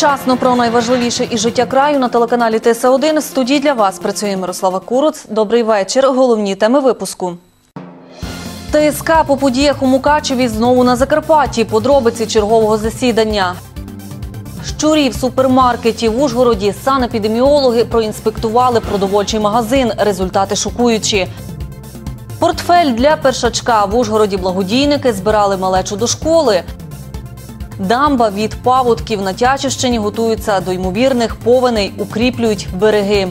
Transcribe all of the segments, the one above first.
Вчасно про найважливіше із життя краю на телеканалі ТС1. В студії для вас працює Мирослава Куруц. Добрий вечір. Головні теми випуску. ТСК по подіях у Мукачеві знову на Закарпатті. Подробиці чергового засідання. Щурів в супермаркеті в Ужгороді санепідеміологи проінспектували продовольчий магазин. Результати шокуючі. Портфель для першачка в Ужгороді благодійники збирали малечу до школи. Дамба від паводків на Тячівщині готується до ймовірних повеней, укріплюють береги.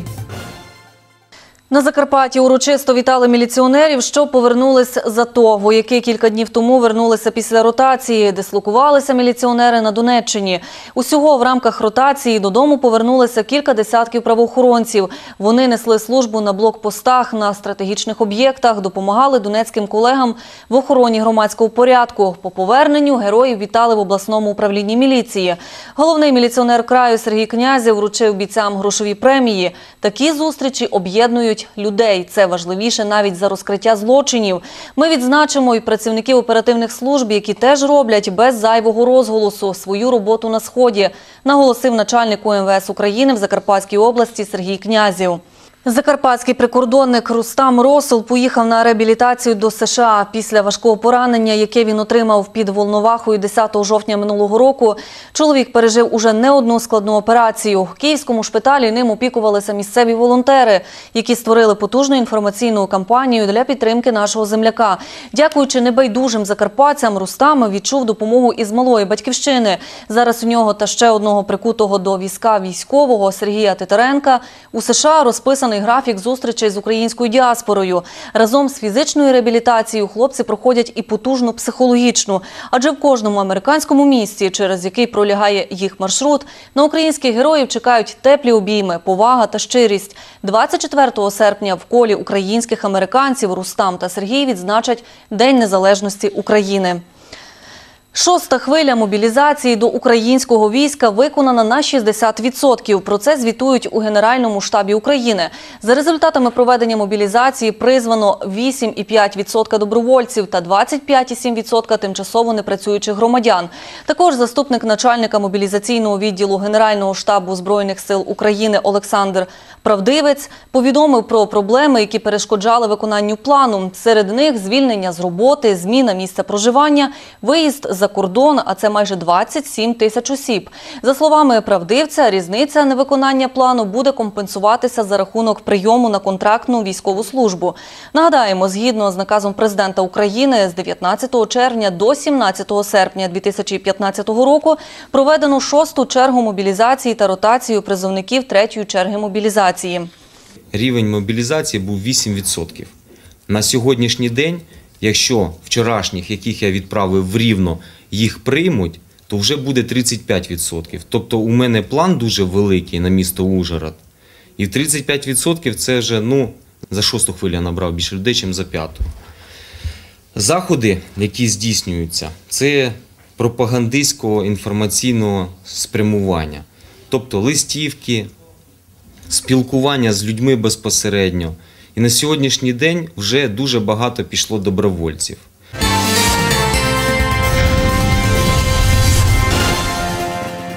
На Закарпатті урочисто вітали міліціонерів, що повернулись з АТО. Вояки кілька днів тому вернулися після ротації. Дислокувалися міліціонери на Донеччині. Усього в рамках ротації додому повернулися кілька десятків правоохоронців. Вони несли службу на блокпостах на стратегічних об'єктах, допомагали донецьким колегам в охороні громадського порядку. По поверненню героїв вітали в обласному управлінні міліції. Головний міліціонер краю Сергій Князів вручив бійцям грошові премії. Такі зустрічі об'єднують людей. Це важливіше навіть за розкриття злочинів. Ми відзначимо і працівників оперативних служб, які теж роблять без зайвого розголосу свою роботу на сході, наголосив начальник УМВС України в Закарпатській області Сергій Князів. Закарпатський прикордонник Рустам Росул поїхав на реабілітацію до США після важкого поранення, яке він отримав під Волновахою 10 жовтня минулого року. Чоловік пережив уже не одну складну операцію. В київському шпиталі ним опікувалися місцеві волонтери, які створили потужну інформаційну кампанію для підтримки нашого земляка. Дякуючи небайдужим закарпатцям, Рустам відчув допомогу із малої батьківщини. Зараз у нього та ще одного прикутого до війська військового Сергія Титаренка у США розписаний графік зустрічей з українською діаспорою. Разом з фізичною реабілітацією хлопці проходять і потужну психологічну. Адже в кожному американському місті, через який пролягає їх маршрут, на українських героїв чекають теплі обійми, повага та щирість. 24 серпня в колі українських американців Рустам та Сергій відзначать День Незалежності України. Шоста хвиля мобілізації до українського війська виконана на 60%. Про це звітують у Генеральному штабі України. За результатами проведення мобілізації призвано 8,5% добровольців та 25,7% тимчасово непрацюючих громадян. Також заступник начальника мобілізаційного відділу Генерального штабу Збройних сил України Олександр Правдивець повідомив про проблеми, які перешкоджали виконанню плану. Серед них звільнення з роботи, зміна місця проживання, виїзд за кордон, а це майже 27 тисяч осіб. За словами правдивця, різниця невиконання плану буде компенсуватися за рахунок прийому на контрактну військову службу. Нагадаємо, згідно з наказом президента України з 19 червня до 17 серпня 2015 року проведено шосту чергу мобілізації та ротацію призовників третьої черги мобілізації. Рівень мобілізації був 8%. На сьогоднішній день Якщо вчорашніх, яких я відправив в рівно, їх приймуть, то вже буде 35%. Тобто у мене план дуже великий на місто Ужгород. І 35% це вже ну, за шосту хвилю я набрав більше людей, ніж за п'яту. Заходи, які здійснюються, це пропагандистського інформаційного спрямування, тобто листівки, спілкування з людьми безпосередньо. І на сьогоднішній день вже дуже багато пішло добровольців.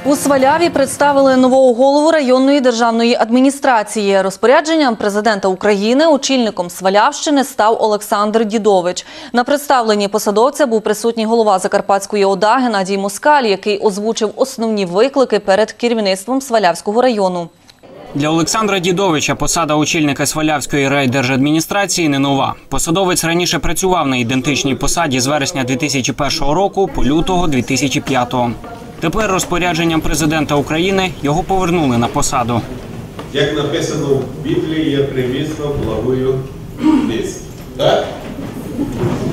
У Сваляві представили нового голову районної державної адміністрації. Розпорядженням президента України очільником Свалявщини став Олександр Дідович. На представленні посадовця був присутній голова Закарпатської ОДА Геннадій Москаль, який озвучив основні виклики перед керівництвом Свалявського району. Для Олександра Дідовича посада очільника Свалявської райдержадміністрації не нова. Посадовець раніше працював на ідентичній посаді з вересня 2001 року по лютого 2005. Тепер розпорядженням президента України його повернули на посаду. Як написано в Біблії, я привісно благую вість. Так?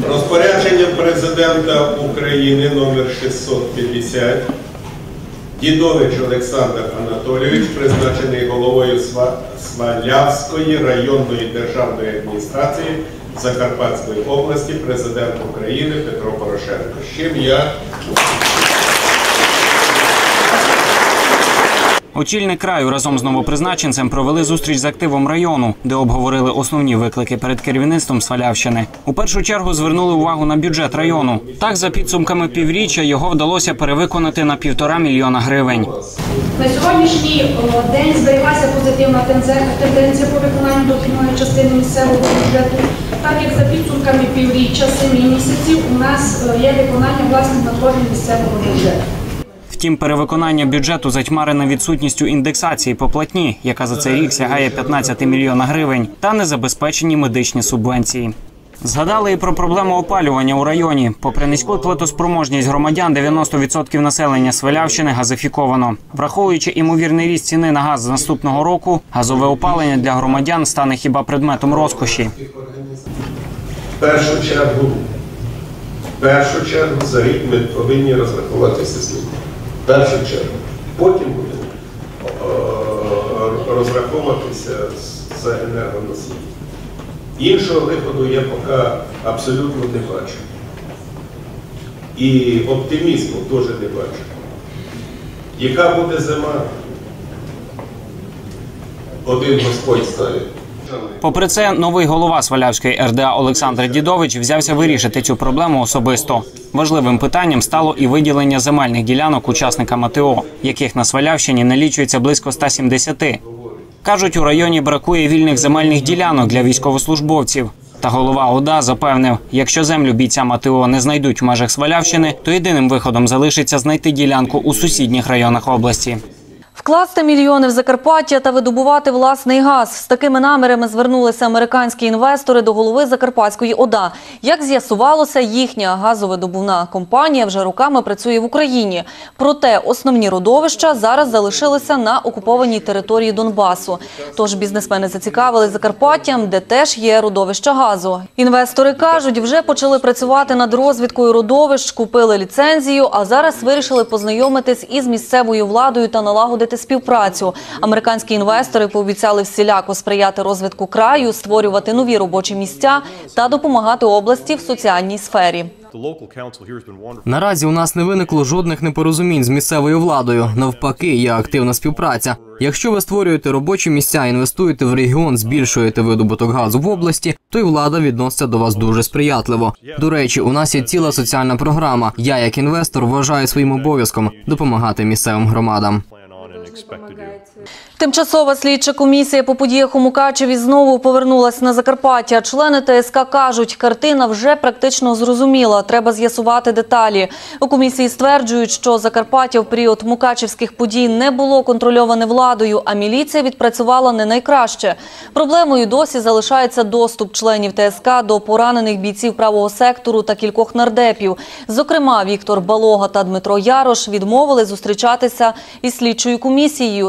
Розпорядженням президента України номер 650 Дідович Олександр Анатолійович призначений головою Свалявської районної державної адміністрації Закарпатської області, президент України Петро Порошенко. З чим я Очільник краю разом з новопризначенцем провели зустріч з активом району, де обговорили основні виклики перед керівництвом Свалявщини. У першу чергу звернули увагу на бюджет району. Так, за підсумками півріччя його вдалося перевиконати на півтора мільйона гривень. На сьогоднішній день зберіглася позитивна тенденція по виконанню дохідної частини місцевого бюджету. Так як за підсумками півріччя, семи місяців у нас е, є виконання власних надходжень місцевого бюджету. Втім, перевиконання бюджету затьмарене відсутністю індексації по платні, яка за цей рік сягає 15 мільйона гривень, та незабезпечені медичні субвенції. Згадали і про проблему опалювання у районі. Попри низьку платоспроможність громадян, 90% населення Свалявщини газифіковано. Враховуючи імовірний ріст ціни на газ з наступного року, газове опалення для громадян стане хіба предметом розкоші. В першу чергу, в першу чергу за рік ми повинні розрахуватися з ним. Першу чергу. Потім будемо е, розраховуватися за енергоносії. Іншого виходу я поки абсолютно не бачу. І оптимізму теж не бачу. Яка буде зима? Один Господь знає. Попри це, новий голова Свалявської РДА Олександр Дідович взявся вирішити цю проблему особисто. Важливим питанням стало і виділення земельних ділянок учасникам АТО, яких на Свалявщині налічується близько 170. Кажуть, у районі бракує вільних земельних ділянок для військовослужбовців. Та голова ОДА запевнив, якщо землю бійцям АТО не знайдуть в межах Свалявщини, то єдиним виходом залишиться знайти ділянку у сусідніх районах області. Вкласти мільйони в Закарпаття та видобувати власний газ. З такими намірами звернулися американські інвестори до голови Закарпатської ОДА. Як з'ясувалося, їхня газовидобувна компанія вже роками працює в Україні. Проте основні родовища зараз залишилися на окупованій території Донбасу. Тож бізнесмени зацікавились Закарпаттям, де теж є родовища газу. Інвестори кажуть, вже почали працювати над розвідкою родовищ, купили ліцензію, а зараз вирішили познайомитись із місцевою владою та налагодити співпрацю. Американські інвестори пообіцяли всіляко сприяти розвитку краю, створювати нові робочі місця та допомагати області в соціальній сфері. Наразі у нас не виникло жодних непорозумінь з місцевою владою. Навпаки, є активна співпраця. Якщо ви створюєте робочі місця, інвестуєте в регіон, збільшуєте видобуток газу в області, то й влада відноситься до вас дуже сприятливо. До речі, у нас є ціла соціальна програма. Я, як інвестор, вважаю своїм обов'язком допомагати місцевим громадам. Тимчасова слідча комісія по подіях у Мукачеві знову повернулась на Закарпаття. Члени ТСК кажуть, картина вже практично зрозуміла. Треба з'ясувати деталі. У комісії стверджують, що Закарпаття в період мукачевських подій не було контрольоване владою, а міліція відпрацювала не найкраще. Проблемою досі залишається доступ членів ТСК до поранених бійців правого сектору та кількох нардепів. Зокрема, Віктор Балога та Дмитро Ярош відмовили зустрічатися із слідчою комісією.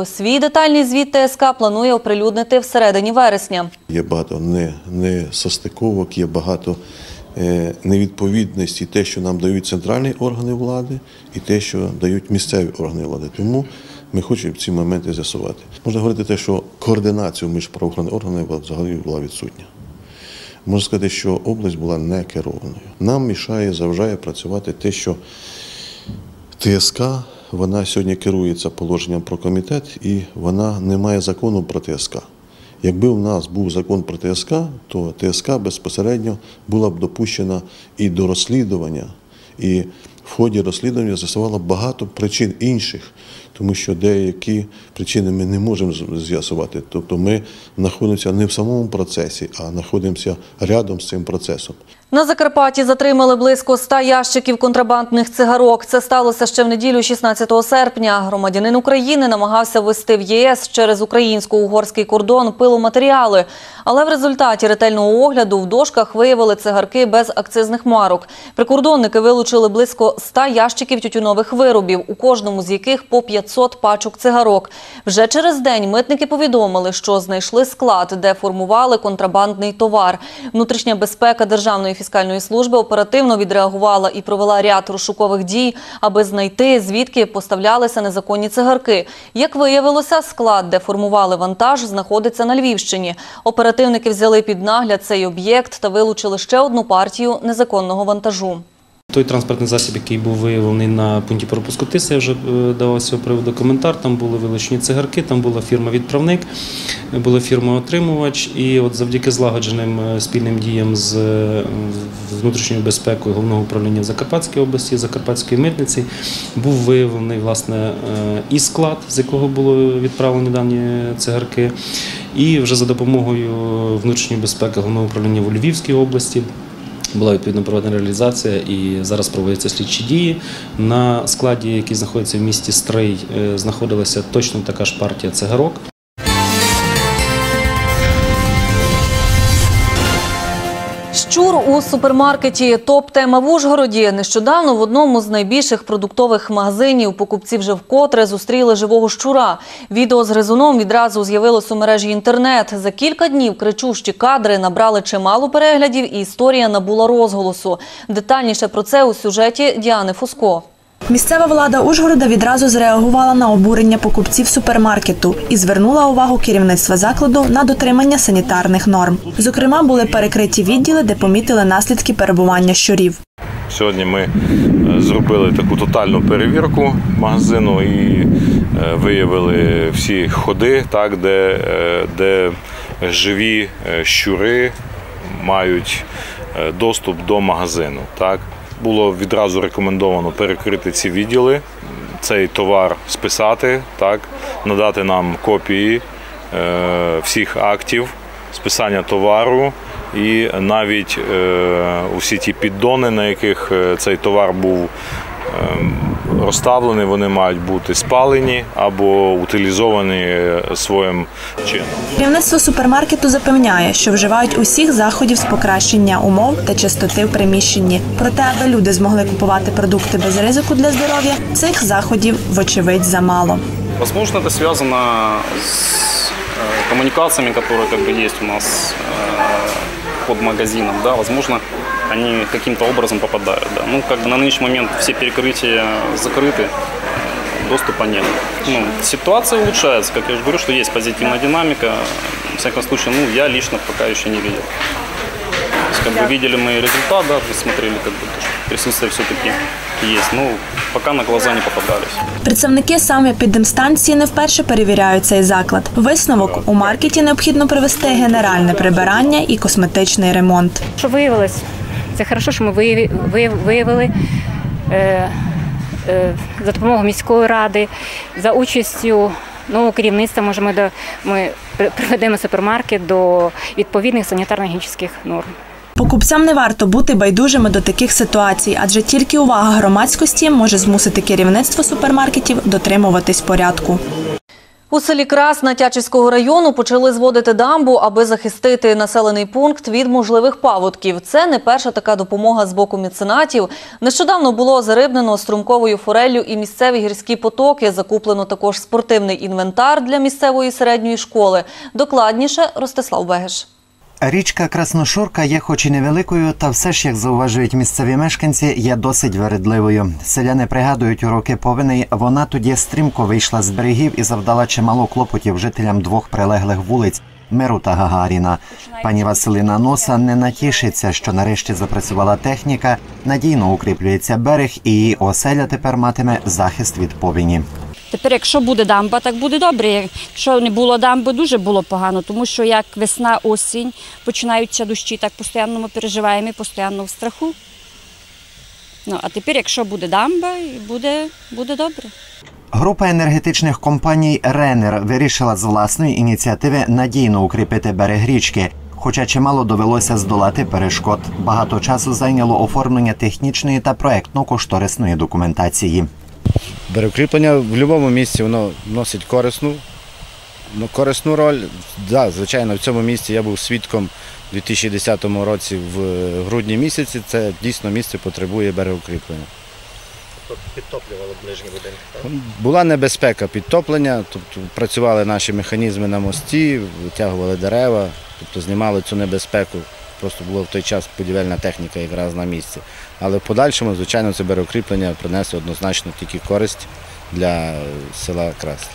Свій детальний звіт ТСК планує оприлюднити всередині вересня. Є багато не, не состиковок, є багато е, невідповідності те, що нам дають центральні органи влади, і те, що дають місцеві органи влади. Тому ми хочемо ці моменти з'ясувати. Можна говорити те, що координація між правоохоронними органами взагалі була відсутня. Можна сказати, що область була не керованою. Нам мішає, заважає працювати те, що ТСК вона сьогодні керується положенням про комітет і вона не має закону про ТСК. Якби в нас був закон про ТСК, то ТСК безпосередньо була б допущена і до розслідування, і в ході розслідування з'ясувала багато причин інших, тому що деякі причини ми не можемо з'ясувати. Тобто ми знаходимося не в самому процесі, а знаходимося рядом з цим процесом. На Закарпатті затримали близько 100 ящиків контрабандних цигарок. Це сталося ще в неділю 16 серпня. Громадянин України намагався ввести в ЄС через українсько-угорський кордон пиломатеріали. Але в результаті ретельного огляду в дошках виявили цигарки без акцизних марок. Прикордонники вилучили близько 100 ящиків тютюнових виробів, у кожному з яких по 500 пачок цигарок. Вже через день митники повідомили, що знайшли склад, де формували контрабандний товар. Внутрішня безпека Державної фіскальної служби оперативно відреагувала і провела ряд розшукових дій, аби знайти, звідки поставлялися незаконні цигарки. Як виявилося, склад, де формували вантаж, знаходиться на Львівщині. Оперативники взяли під нагляд цей об'єкт та вилучили ще одну партію незаконного вантажу. Той транспортний засіб, який був виявлений на пункті пропуску ТИС, я вже е, давав з цього приводу коментар. Там були вилучені цигарки, там була фірма-відправник, була фірма-отримувач. І от завдяки злагодженим е, спільним діям з е, внутрішньою безпекою головного управління в Закарпатській області, Закарпатської митниці, був виявлений власне і склад, з якого було відправлені дані цигарки. І вже за допомогою внутрішньої безпеки головного управління в Львівській області була відповідно проведена реалізація і зараз проводяться слідчі дії. На складі, який знаходиться в місті Стрий, е, знаходилася точно така ж партія цигарок. Щур у супермаркеті Топ-тема в Ужгороді. Нещодавно в одному з найбільших продуктових магазинів покупці вже вкотре зустріли живого щура. Відео з гризуном відразу з'явилось у мережі інтернет. За кілька днів кричущі кадри набрали чимало переглядів і історія набула розголосу. Детальніше про це у сюжеті Діани Фуско. Місцева влада Ужгорода відразу зреагувала на обурення покупців супермаркету і звернула увагу керівництва закладу на дотримання санітарних норм. Зокрема, були перекриті відділи, де помітили наслідки перебування щурів. Сьогодні ми е, зробили таку тотальну перевірку магазину і е, виявили всі ходи, так, де, е, де живі щури мають доступ до магазину. Так. Було відразу рекомендовано перекрити ці відділи, цей товар списати, так, надати нам копії е, всіх актів списання товару і навіть е, усі ті піддони, на яких е, цей товар був ем, розставлений, вони мають бути спалені або утилізовані е, своїм чином. Керівництво супермаркету запевняє, що вживають усіх заходів з покращення умов та чистоти в приміщенні. Проте, аби люди змогли купувати продукти без ризику для здоров'я, цих заходів вочевидь замало. Возможно, это связано с э, коммуникациями, которые как бы есть у нас э, под магазином, да, возможно, они каким-то образом попадают, да. Ну, как бы на нынешний момент все перекрытия закрыты, э, доступа нет. Ну, ситуация улучшается, как я уже говорю, что есть позитивная динамика. В всяком случае, ну, я лично пока еще не видел. То есть, как бы видели мы результат, да, смотрели, как бы, то, что присутствие все-таки есть. Ну, пока на глаза не попадались. Представники саме підемстанції не вперше перевіряють цей заклад. Висновок у маркеті необхідно провести генеральне прибирання і косметичний ремонт. Що виявилось? Це хорошо, що ми виявили е, е, за допомогою міської ради, за участю нового керівництва. Може, ми, до, ми приведемо супермаркет до відповідних санітарно-гігієнічних норм. Покупцям не варто бути байдужими до таких ситуацій, адже тільки увага громадськості може змусити керівництво супермаркетів дотримуватись порядку. У селі Красна Тячівського району почали зводити дамбу, аби захистити населений пункт від можливих паводків. Це не перша така допомога з боку міценатів. Нещодавно було зарибнено струмковою фореллю і місцеві гірські потоки. Закуплено також спортивний інвентар для місцевої середньої школи. Докладніше Ростислав Бегеш. Річка Красношорка є хоч і невеликою, та все ж, як зауважують місцеві мешканці, є досить вередливою. Селяни пригадують у роки повені, вона тоді стрімко вийшла з берегів і завдала чимало клопотів жителям двох прилеглих вулиць. Миру та Гагаріна. Пані Василина Носа не натішиться, що нарешті запрацювала техніка, надійно укріплюється берег, і її оселя тепер матиме захист від повені. Тепер, якщо буде дамба, так буде добре. Якщо не було дамби, дуже було погано, тому що як весна, осінь, починаються дощі, так постійно ми переживаємо і постійно в страху. Ну, а тепер, якщо буде дамба, буде, буде добре. Група енергетичних компаній Ренер вирішила з власної ініціативи надійно укріпити берег річки. Хоча чимало довелося здолати перешкод. Багато часу зайняло оформлення технічної та проектно-кошторисної документації. Берегкріплення в будь-якому місці воно носить корисну, ну, корисну роль. Да, звичайно, в цьому місці я був свідком у 2010 році в грудні місяці. Це дійсно місце потребує берегокріплення. Підтоплювали ближні будинки, так? Була небезпека підтоплення, тобто працювали наші механізми на мості, витягували дерева, тобто знімали цю небезпеку. Просто була в той час будівельна техніка якраз на місці. Але в подальшому, звичайно, це берегокріплення принесло однозначно тільки користь для села Красне.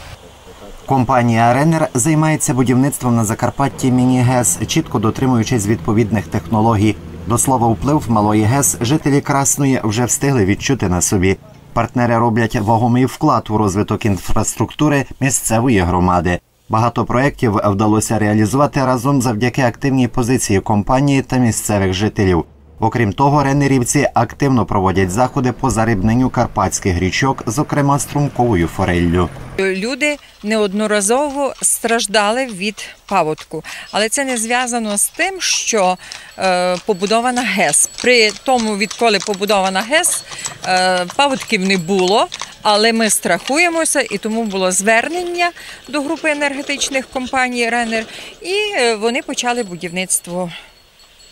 Компанія Ренер займається будівництвом на Закарпатті міні-ГЕС, чітко дотримуючись відповідних технологій. До слова, вплив малої ГЕС жителі Красної вже встигли відчути на собі. Партнери роблять вагомий вклад у розвиток інфраструктури місцевої громади. Багато проєктів вдалося реалізувати разом завдяки активній позиції компанії та місцевих жителів. Окрім того, ренерівці активно проводять заходи по зарибненню карпатських річок, зокрема струмковою фореллю. Люди неодноразово страждали від паводку, але це не зв'язано з тим, що е, побудована ГЕС. При тому, відколи побудована ГЕС, е, паводків не було. Але ми страхуємося, і тому було звернення до групи енергетичних компаній Ренер, і е, вони почали будівництво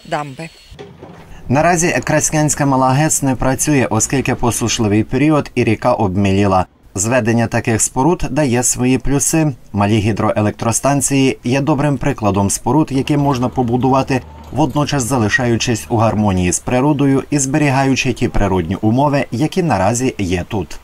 дамби. Наразі Краснянська мала ГЕС не працює, оскільки посушливий період і ріка обміліла. Зведення таких споруд дає свої плюси. Малі гідроелектростанції є добрим прикладом споруд, які можна побудувати, водночас залишаючись у гармонії з природою і зберігаючи ті природні умови, які наразі є тут.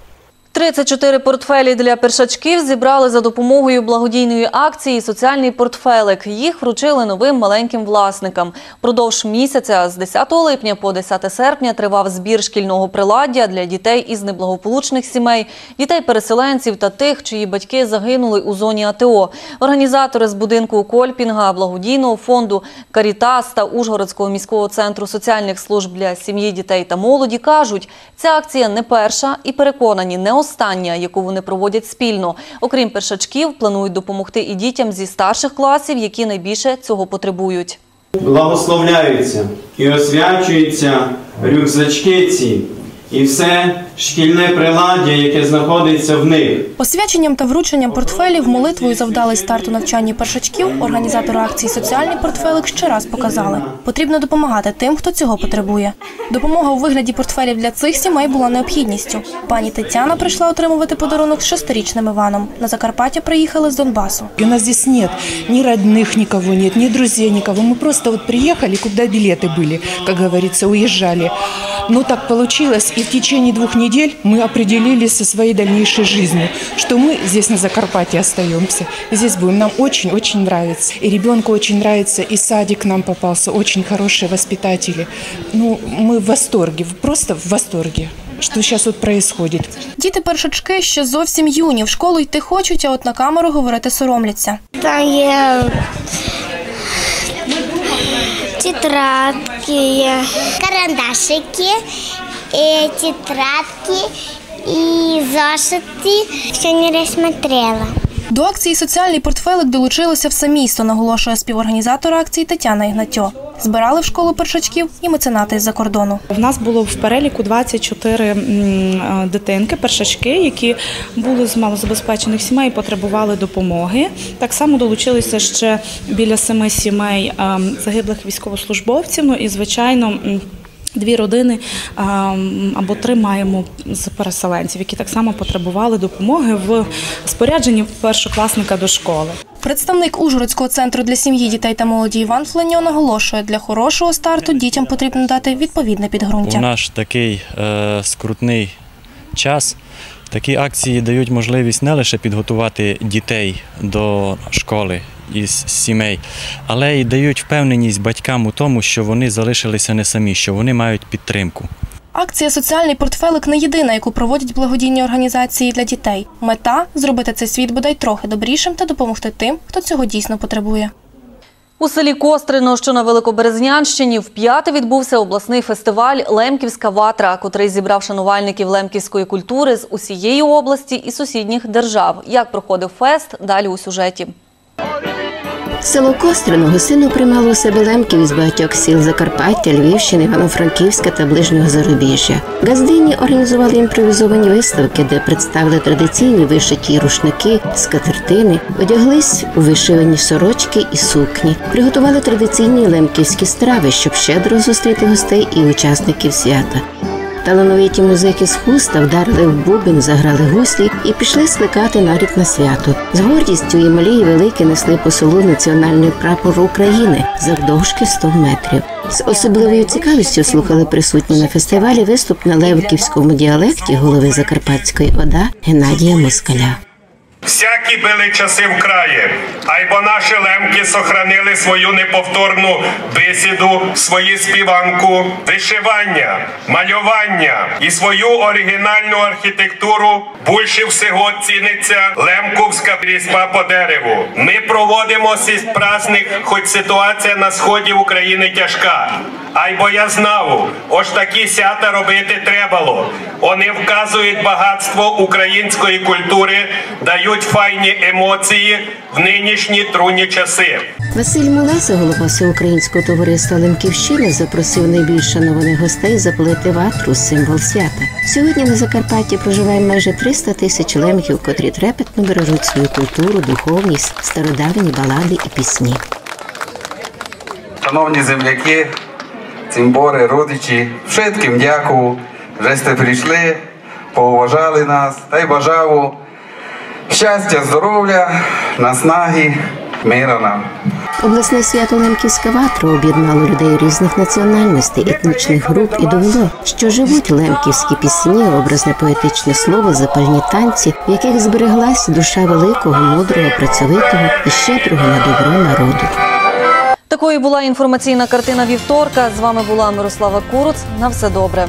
34 портфелі для першачків зібрали за допомогою благодійної акції Соціальний портфелик. Їх вручили новим маленьким власникам. Продовж місяця з 10 липня по 10 серпня тривав збір шкільного приладдя для дітей із неблагополучних сімей, дітей-переселенців та тих, чиї батьки загинули у зоні АТО. Організатори з будинку Кольпінга, благодійного фонду Карітас та Ужгородського міського центру соціальних служб для сім'ї, дітей та молоді кажуть, ця акція не перша і переконані, не остання, яку вони проводять спільно. Окрім першачків, планують допомогти і дітям зі старших класів, які найбільше цього потребують. Благословляються і освячуються рюкзачки ці і все шкільне приладдя, яке знаходиться в них. Освяченням та врученням портфелів, молитвою за вдалий старт у навчанні першачків, організатори акції Соціальний портфелик ще раз показали. Потрібно допомагати тим, хто цього потребує. Допомога у вигляді портфелів для цих сімей була необхідністю. Пані Тетяна прийшла отримувати подарунок з шестирічним Іваном. На Закарпаття приїхали з Донбасу. У нас здесь нет ни родных никого нет, ни друзей никого. Мы просто вот приехали, куда билеты были, как говорится, уезжали. Но так получилось, и в течение двух недель мы определились со своей дальнейшей жизнью, что мы здесь на Закарпатье остаемся. Здесь будем. Нам очень-очень нравится. И ребенку очень нравится, и садик нам попался, очень хорошие воспитатели. Ну, мы в восторге, просто в восторге, что сейчас вот происходит. Діти першачки ще зовсім юні. В школу йти хочуть, а от на камеру говорити соромляться. Там є тетрадки, карандашики, и тетрадки и зошити. Все не розсмотрела. До акції Соціальний портфелик долучилося все місто, наголошує співорганізатор акції Тетяна Ігнатьо. Збирали в школу першачків і меценати з-за кордону. В нас було в переліку 24 м, е, дитинки, першачки, які були з малозабезпечених сімей і потребували допомоги. Так само долучилися ще біля семи сімей е, загиблих військовослужбовців. Ну і звичайно. Дві родини або три маємо з переселенців, які так само потребували допомоги в спорядженні першокласника до школи. Представник Ужгородського центру для сім'ї, дітей та молоді Іван Фленьо наголошує, для хорошого старту дітям потрібно дати відповідне У підґрунтя. наш такий е, скрутний час такі акції дають можливість не лише підготувати дітей до школи із сімей, але й дають впевненість батькам у тому, що вони залишилися не самі, що вони мають підтримку. Акція Соціальний портфелик не єдина, яку проводять благодійні організації для дітей. Мета зробити цей світ бодай трохи добрішим та допомогти тим, хто цього дійсно потребує. У селі Кострино, що на Великоберезнянщині, вп'яте відбувся обласний фестиваль Лемківська ватра, котрий зібрав шанувальників лемківської культури з усієї області і сусідніх держав. Як проходив фест, далі у сюжеті. Село Кострино гостину приймало себе лемків із багатьох сіл Закарпаття, Львівщини, Івано-Франківська та ближнього зарубіжжя. Газдині організували імпровізовані виставки, де представили традиційні вишиті рушники, скатертини, одяглись у вишивані сорочки і сукні, приготували традиційні лемківські страви, щоб щедро зустріти гостей і учасників свята. Талановиті музики з хуста вдарили в бубен, заграли гуслі і пішли скликати нарід на свято. З гордістю і малі, і великі несли по селу національний прапор України завдовжки 100 метрів. З особливою цікавістю слухали присутні на фестивалі виступ на левківському діалекті голови Закарпатської ОДА Геннадія Москаля. Всякі були часи в краї, айбо наші лемки сохранили свою неповторну бесіду, свою співанку, вишивання, малювання і свою оригінальну архітектуру. Більше всього ціниться лемковська різьба по дереву. Ми проводимо цей праздник, хоч ситуація на сході України тяжка. Айбо я знав, ось такі сята робити требало. Вони вказують багатство української культури, дають файні емоції в нинішні трудні часи. Василь Мулеса, голова всеукраїнського товариства Лемківщина, запросив найбільш шанованих гостей запалити ватру символ свята. Сьогодні на Закарпатті проживає майже 300 тисяч лемків, котрі трепетно бережуть свою культуру, духовність, стародавні балади і пісні. Шановні земляки, цимбори, родичі, všetkим дякую, що сте прийшли, поуважали нас та й бажаю щастя, здоров'я, наснаги, мира нам. Обласне свято Лемківська ватра об'єднало людей різних національностей, етнічних груп і довело, що живуть лемківські пісні, образне поетичне слово, запальні танці, в яких збереглась душа великого, мудрого, працьовитого і щедрого на добро народу. Такою була інформаційна картина вівторка. З вами була Мирослава Куруц. На все добре.